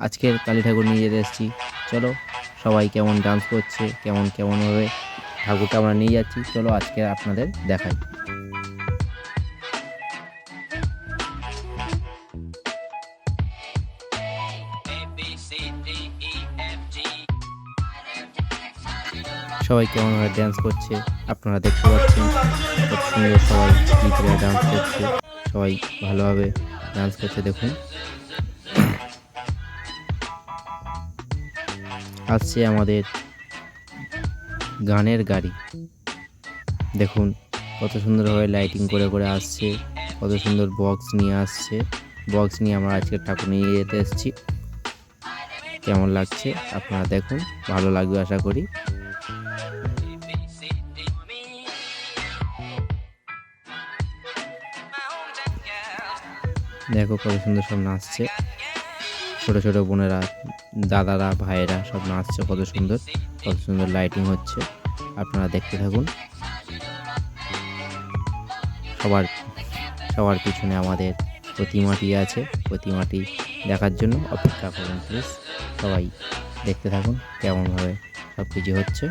আজকের কালী ঠাকুর নিয়ে যেতে এসেছি। চলো, সবাই কেমন ডান্স করছে, কেমন কেমনভাবে ঠাকুরটা আমরা নিয়ে যাচ্ছি। চলো, আজকে আপনাদের দেখাই। সবাই কেমনভাবে ডান্স করছে, আপনারা দেখতে পাচ্ছেন, কত সুন্দর সবাই ডান্স করছে। সবাই ভালোভাবে ডান্স করছে, দেখুন। আসছে আমাদের গানের গাড়ি। দেখুন, কত সুন্দরভাবে লাইটিং করে করে আসছে, কত সুন্দর বক্স নিয়ে আসছে। বক্স নিয়ে আমরা আজকে ঠাকুর নিয়ে যেতে এসেছি। কেমন লাগছে আপনারা দেখুন, ভালো লাগবে আশা করি। দেখো কত সুন্দর সব নাচছে। ছোট ছোট বোনেরা, দাদারা, ভাইয়েরা সব নাচছে, কত সুন্দর কত সুন্দর লাইটিং হচ্ছে। আপনারা দেখতে থাকুন। সবার সবার পিছনে আমাদের প্রতিমাটি আছে। প্রতিমাটি দেখার জন্য অপেক্ষা করুন প্লিজ সবাই দেখতে থাকুন, কেমনভাবে সব কিছু হচ্ছে।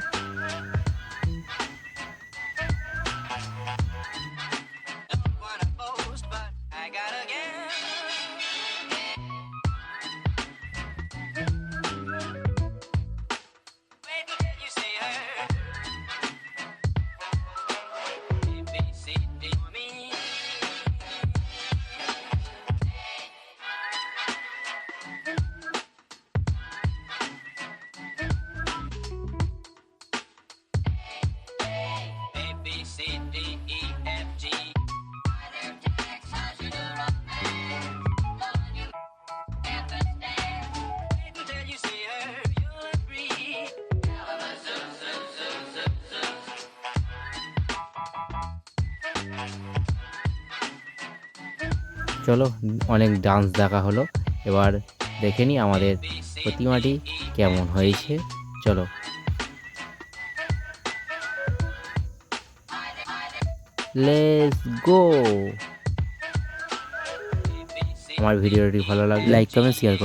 চলো, অনেক ডান্স দেখা হলো। এবার দেখে নিই আমাদের প্রতিমাটি কেমন হয়েছে। চলো। লেস গো আমার ভিডিওটি ভালো লাগলে লাইক কমেন্ট শেয়ার করুন